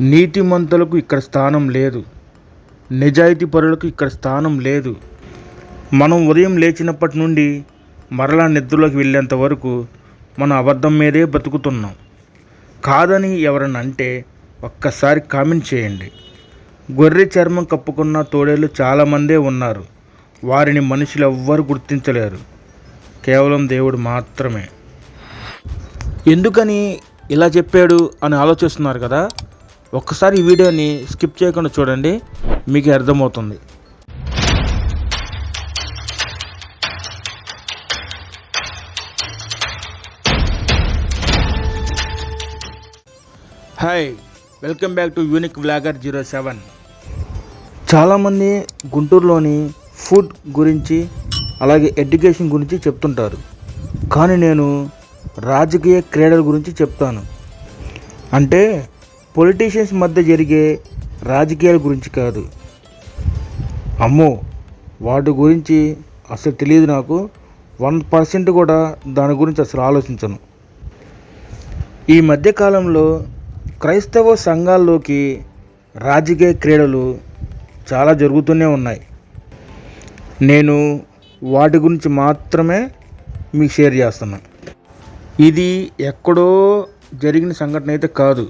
నీతిమంతులకు ఇక్కడ స్థానం లేదు. నిజాయితీ పరులకు ఇక్కడ స్థానం లేదు. మనం ఉదయం లేచినప్పటి నుండి మరలా నిద్రలోకి వెళ్ళేంత వరకు మనం అబద్ధం మీదే బతుకుతున్నాం కాదని ఎవరన్నా అంటే ఒక్కసారి కామెంట్ చేయండి. గొర్రె చర్మం కప్పుకున్న తోడేళ్ళు చాలామందే ఉన్నారు. వారిని మనుషులు ఎవ్వరు గుర్తించలేరు. కేవలం దేవుడు మాత్రమే. ఎందుకని ఇలా చెప్పాడు అని ఆలోచిస్తున్నారు కదా? ఒక్కసారి ఈ వీడియోని స్కిప్ చేయకుండా చూడండి మీకు అర్థమవుతుంది. Hi welcome back to unique vlogger zero seven చాలామంది గుంటూరులోని ఫుడ్ గురించి అలాగే ఎడ్యుకేషన్ గురించి చెప్తుంటారు. కానీ నేను రాజకీయ క్రీడల గురించి చెప్తాను. అంటే పొలిటీషియన్స్ మధ్య జరిగే రాజకీయాల గురించి కాదు. అమ్మో వాటి గురించి అసలు తెలియదు నాకు. వన్ పర్సెంట్ కూడా దాని గురించి అసలు ఆలోచించను. ఈ మధ్యకాలంలో క్రైస్తవ సంఘాల్లోకి రాజకీయ క్రీడలు చాలా జరుగుతూనే ఉన్నాయి. నేను వాటి గురించి మాత్రమే మీకు షేర్ చేస్తున్నాను ఇది ఎక్కడో జరిగిన సంఘటన అయితే కాదు.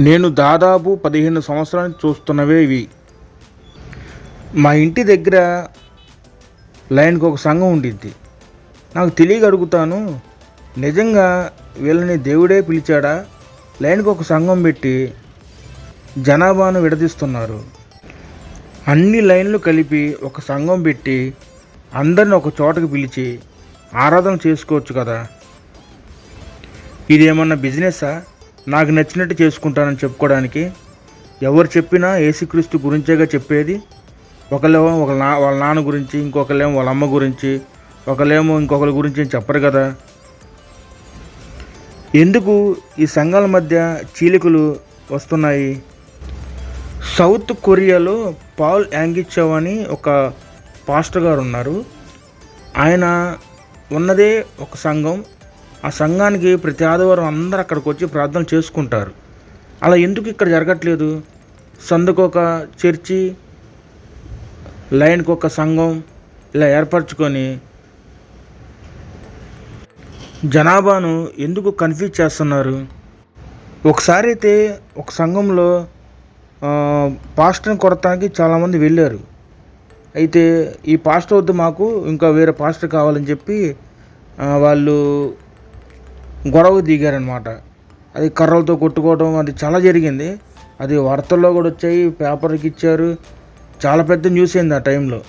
నేను దాదాపు పదిహేను సంవత్సరాలు చూస్తున్నవే ఇవి. మా ఇంటి దగ్గర లైన్కి ఒక సంఘం ఉండిద్ది. నాకు తెలియక అడుగుతాను నిజంగా వీళ్ళని దేవుడే పిలిచాడా? లైన్కి ఒక సంఘం పెట్టి జనాభాను విడదీస్తున్నారు. అన్ని లైన్లు కలిపి ఒక సంఘం పెట్టి అందరిని ఒక చోటకి పిలిచి ఆరాధన చేసుకోవచ్చు కదా? ఇదేమన్నా బిజినెస్సా? నాకు నచ్చినట్టు చేసుకుంటానని చెప్పుకోవడానికి ఎవరు చెప్పినా ఏసుక్రీస్తు గురించేగా చెప్పేది? ఒకళ్ళేమో ఒక నా వాళ్ళ నాన్న గురించి ఇంకొకళ్ళేమో వాళ్ళ అమ్మ గురించి ఒకళ్ళేమో ఇంకొకరి గురించి చెప్పరు కదా? ఎందుకు ఈ సంఘాల మధ్య చీలికలు వస్తున్నాయి? సౌత్ కొరియాలో పాల్ యాంగిచవ్ అని ఒక పాస్టర్ గారు ఉన్నారు. ఆయన ఉన్నదే ఒక సంఘం ఆ సంఘానికి ప్రతి ఆదివారం అందరూ అక్కడికి వచ్చి ప్రార్థన చేసుకుంటారు. అలా ఎందుకు ఇక్కడ జరగట్లేదు? సందుకు ఒక చర్చి లైన్కి ఒక సంఘం ఇలా ఏర్పరచుకొని జనాభాను ఎందుకు కన్ఫ్యూజ్ చేస్తున్నారు? ఒకసారి అయితే ఒక సంఘంలో పాస్టర్ని కొడటానికి చాలామంది వెళ్ళారు. అయితే ఈ పాస్టర్ వద్దు మాకు ఇంకా వేరే పాస్టర్ కావాలని చెప్పి వాళ్ళు గొడవ దిగారనమాట అది కర్రలతో కొట్టుకోవడం అది చాలా జరిగింది. అది వార్తల్లో కూడా వచ్చాయి పేపర్కి ఇచ్చారు. చాలా పెద్ద న్యూస్ అయింది ఆ టైంలో.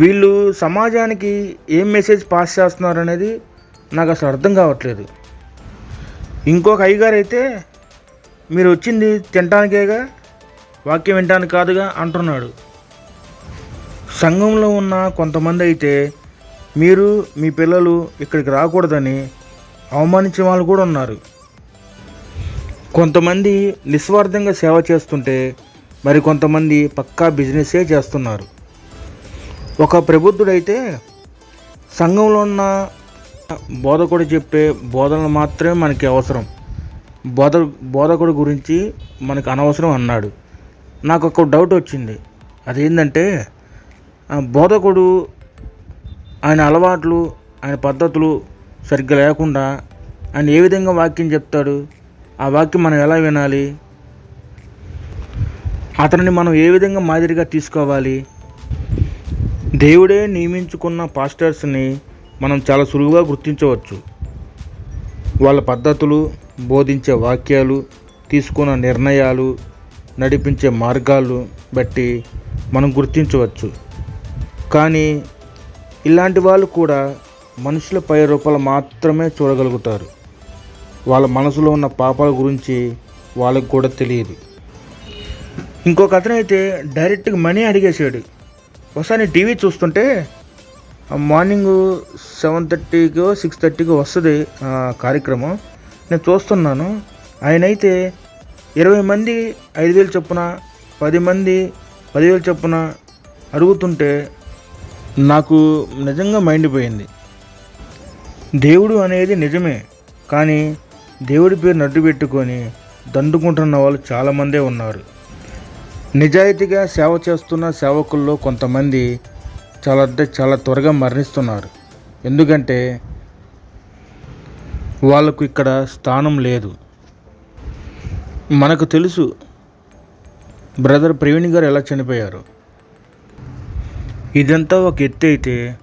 వీళ్ళు సమాజానికి ఏం మెసేజ్ పాస్ చేస్తున్నారు అనేది నాకు అసలు అర్థం కావట్లేదు. ఇంకొక అయ్యగారు అయితే మీరు వచ్చింది తినటానికేగా? వాక్యం వినటానికి కాదుగా? అంటున్నాడు. సంఘంలో ఉన్న కొంతమంది అయితే మీరు మీ పిల్లలు ఇక్కడికి రాకూడదని అవమానించే వాళ్ళు కూడా ఉన్నారు. కొంతమంది నిస్వార్థంగా సేవ చేస్తుంటే మరి కొంతమంది పక్కా బిజినెసే చేస్తున్నారు. ఒక ప్రబుద్ధుడైతే సంఘంలో ఉన్న బోధకుడు చెప్పే బోధనలు మాత్రమే మనకి అవసరం. బోధ బోధకుడు గురించి మనకు అనవసరం అన్నాడు. నాకు ఒక డౌట్ వచ్చింది. అదేంటంటే బోధకుడు ఆయన అలవాట్లు ఆయన పద్ధతులు సరిగ్గా లేకుండా ఆయన ఏ విధంగా వాక్యం చెప్తాడు? ఆ వాక్యం మనం ఎలా వినాలి? అతనిని మనం ఏ విధంగా మాదిరిగా తీసుకోవాలి? దేవుడే నియమించుకున్న పాస్టర్స్ని మనం చాలా సులువుగా గుర్తించవచ్చు. వాళ్ళ పద్ధతులు బోధించే వాక్యాలు తీసుకున్న నిర్ణయాలు నడిపించే మార్గాలు బట్టి మనం గుర్తించవచ్చు. కానీ ఇలాంటి వాళ్ళు కూడా మనుషుల పై రూపాలు మాత్రమే చూడగలుగుతారు. వాళ్ళ మనసులో ఉన్న పాపాల గురించి వాళ్ళకు కూడా తెలియదు. ఇంకొక అతనైతే డైరెక్ట్గా మనీ అడిగేసాడు ఒకసారి టీవీ చూస్తుంటే మార్నింగ్ సెవెన్ థర్టీకో సిక్స్ థర్టీకో వస్తుంది కార్యక్రమం. నేను చూస్తున్నాను. ఆయన అయితే ఇరవై మంది ఐదు వేలు చొప్పున పది మంది పదివేలు చొప్పున అడుగుతుంటే నాకు నిజంగా మైండ్ పోయింది. దేవుడు అనేది నిజమే కానీ దేవుడి పేరు నడ్డు పెట్టుకొని దండుకుంటున్న వాళ్ళు చాలామందే ఉన్నారు. నిజాయితీగా సేవ చేస్తున్న సేవకుల్లో కొంతమంది చాలా అంటే చాలా త్వరగా మరణిస్తున్నారు. ఎందుకంటే వాళ్ళకు ఇక్కడ స్థానం లేదు. మనకు తెలుసు బ్రదర్ ప్రవీణ్ గారు ఎలా చనిపోయారు. ఇదంతా ఒక ఎత్తు అయితే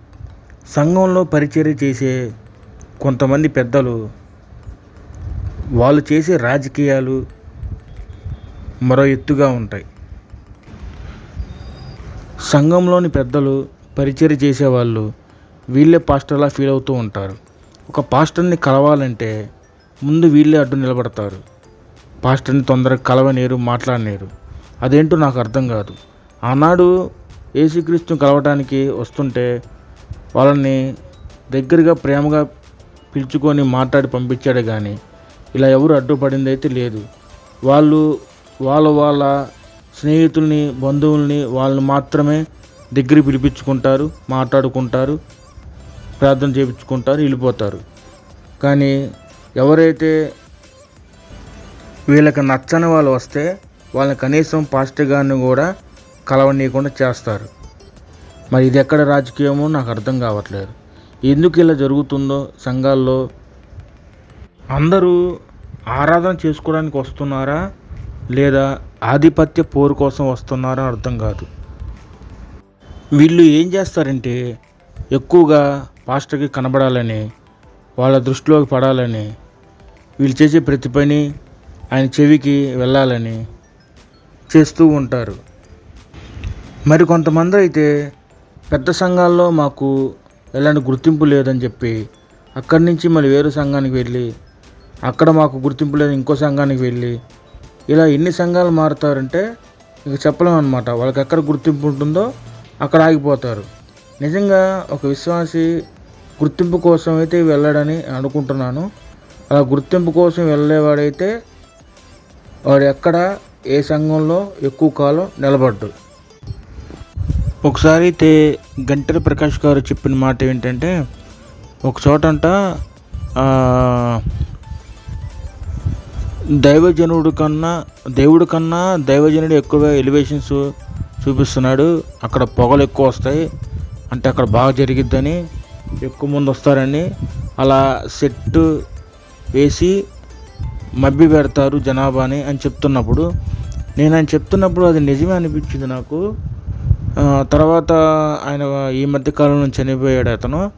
సంఘంలో పరిచర్య చేసే కొంతమంది పెద్దలు వాళ్ళు చేసే రాజకీయాలు మరో ఎత్తుగా ఉంటాయి. సంఘంలోని పెద్దలు పరిచర్య చేసేవాళ్ళు వీళ్ళే పాస్టర్లా ఫీల్ అవుతూ ఉంటారు. ఒక పాస్టర్ని కలవాలంటే ముందు వీళ్ళే అడ్డు నిలబడతారు. పాస్టర్ని తొందరగా కలవనేరు మాట్లాడనేరు. అదేంటో నాకు అర్థం కాదు. ఆనాడు ఏసుక్రీస్తుని కలవటానికి వస్తుంటే వాళ్ళని దగ్గరగా ప్రేమగా పిలుచుకొని మాట్లాడి పంపించాడు కానీ ఇలా ఎవరు అడ్డుపడింది అయితే లేదు. వాళ్ళు వాళ్ళ వాళ్ళ స్నేహితుల్ని బంధువుల్ని వాళ్ళని మాత్రమే దగ్గర పిలిపించుకుంటారు మాట్లాడుకుంటారు ప్రార్థన చేయించుకుంటారు వెళ్ళిపోతారు. కానీ ఎవరైతే వీళ్ళకి నచ్చని వాళ్ళు వస్తే వాళ్ళని కనీసం పాస్టర్ గారిని కూడా కలవనీయకుండా చేస్తారు. మరి ఇది ఎక్కడ రాజకీయమో నాకు అర్థం కావట్లేదు. ఎందుకు ఇలా జరుగుతుందో సంఘాల్లో? అందరూ ఆరాధన చేసుకోవడానికి వస్తున్నారా? లేదా ఆధిపత్య పోరు కోసం వస్తున్నారా అర్థం కాదు. వీళ్ళు ఏం చేస్తారంటే ఎక్కువగా పాస్టర్కి కనబడాలని వాళ్ళ దృష్టిలోకి పడాలని వీళ్ళు చేసే ప్రతి పని ఆయన చెవికి వెళ్ళాలని చేస్తూ ఉంటారు. మరి కొంతమంది అయితే పెద్ద సంఘాల్లో మాకు ఎలాంటి గుర్తింపు లేదని చెప్పి అక్కడి నుంచి మళ్ళీ వేరే సంఘానికి వెళ్ళి అక్కడ మాకు గుర్తింపు లేదు ఇంకో సంఘానికి వెళ్ళి ఇలా ఎన్ని సంఘాలు మారుతారంటే ఇక చెప్పలేము అనమాట వాళ్ళకి ఎక్కడ గుర్తింపు ఉంటుందో అక్కడ ఆగిపోతారు. నిజంగా ఒక విశ్వాసి గుర్తింపు కోసం అయితే వెళ్ళాడని అనుకుంటున్నాను. అలా గుర్తింపు కోసం వెళ్ళేవాడైతే వాడు ఎక్కడ ఏ సంఘంలో ఎక్కువ కాలం నిలబడ్డు. ఒకసారి అయితే గంటల ప్రకాష్ గారు చెప్పిన మాట ఏంటంటే ఒక చోటంట దైవజనుడు కన్నా దేవుడు కన్నా దైవజనుడు ఎక్కువ ఎలివేషన్స్ చూపిస్తున్నాడు. అక్కడ పొగలు ఎక్కువ వస్తాయి. అంటే అక్కడ బాగా జరిగిద్దని ఎక్కువ మంది వస్తారని అలా సెట్ వేసి మబ్బి పెడతారు జనాభాని అని చెప్తున్నప్పుడు. నేను ఆయన చెప్తున్నప్పుడు అది నిజమే అనిపించింది నాకు. తర్వాత ఆయన ఈ మధ్య కాలంలో చనిపోయాడు అతను.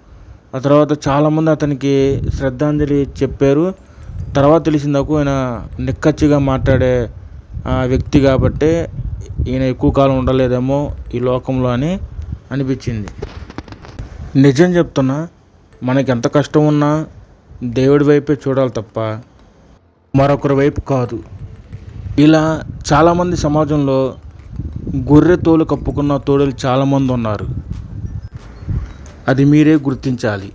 ఆ తర్వాత చాలామంది అతనికి శ్రద్ధాంజలి చెప్పారు. తర్వాత తెలిసింది నాకు ఆయన నిక్కచ్చిగా మాట్లాడే వ్యక్తి కాబట్టే ఈయన ఎక్కువ కాలం ఉండలేదేమో ఈ లోకంలో అని అనిపించింది. నిజం చెప్తున్నా మనకి ఎంత కష్టం ఉన్నా దేవుడి వైపే చూడాలి తప్ప మరొకరి వైపు కాదు. ఇలా చాలామంది సమాజంలో గొర్రె తోలు కప్పుకున్న తోడలు చాలామంది ఉన్నారు. అది మీరే గుర్తించాలి.